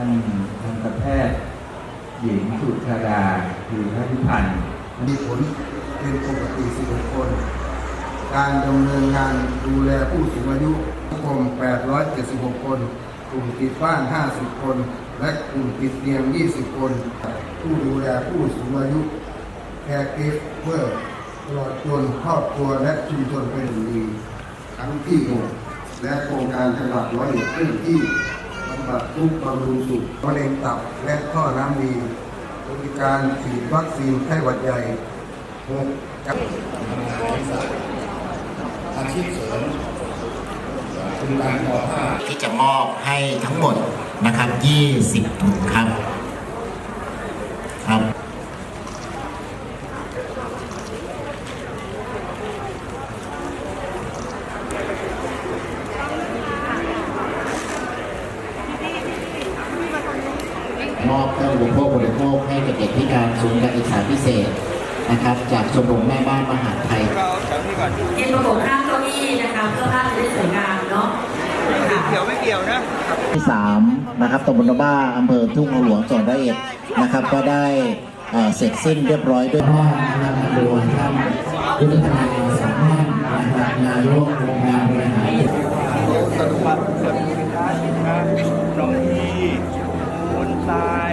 ท่านทันตแพทย์หญิงสุชาดาคือพระพิพันธ์มีผลเป็นปกติ16คน การดำเนินงานดูแลผู้สูงอายุกรม876 คน กลุ่มติดบ้าน 50 คน และกลุ่มติดเตียง 20 คน ผู้ดูแลผู้สูงอายุแคร์เกฟเวอร์ตลอดจนครอบครัวและชุมชนเป็นอย่างดี ทั้งที่หกและโครงการจังหวัดร้อยเอ็ดเคลื่อนที่ ปัดทุกบำรุงสุขมะเร็งตับและท่อน้ำดีบริการฉีดวัคซีนไข้หวัดใหญ่หกกับอาชีพเสริมคุณการทอผ้าที่จะมอบให้ทั้งหมดนะครับ 20ถุงครับครับ มอบเครื่องอุปโภคบริโภคให้กับเด็กพิการศูนย์การศึกษาพิเศษนะครับ จากชมรมแม่บ้านมหาดไทยเตรียมระบบข้างเก้าอี้นะคะเพื่อภาพจะได้สวยงามเนาะค่ะที่สามนะครับตำบลบ้าอำเภอทุ่งหลวงจังหวัดร้อยเอ็ดนะครับ ก็ได้เอ่อเสร็จสิ้นเรียบร้อยด้วยว่านะครับโดยท่านยุทธนาสามารถนะครับนายกองค์การบริหาร น้องที่คนตาย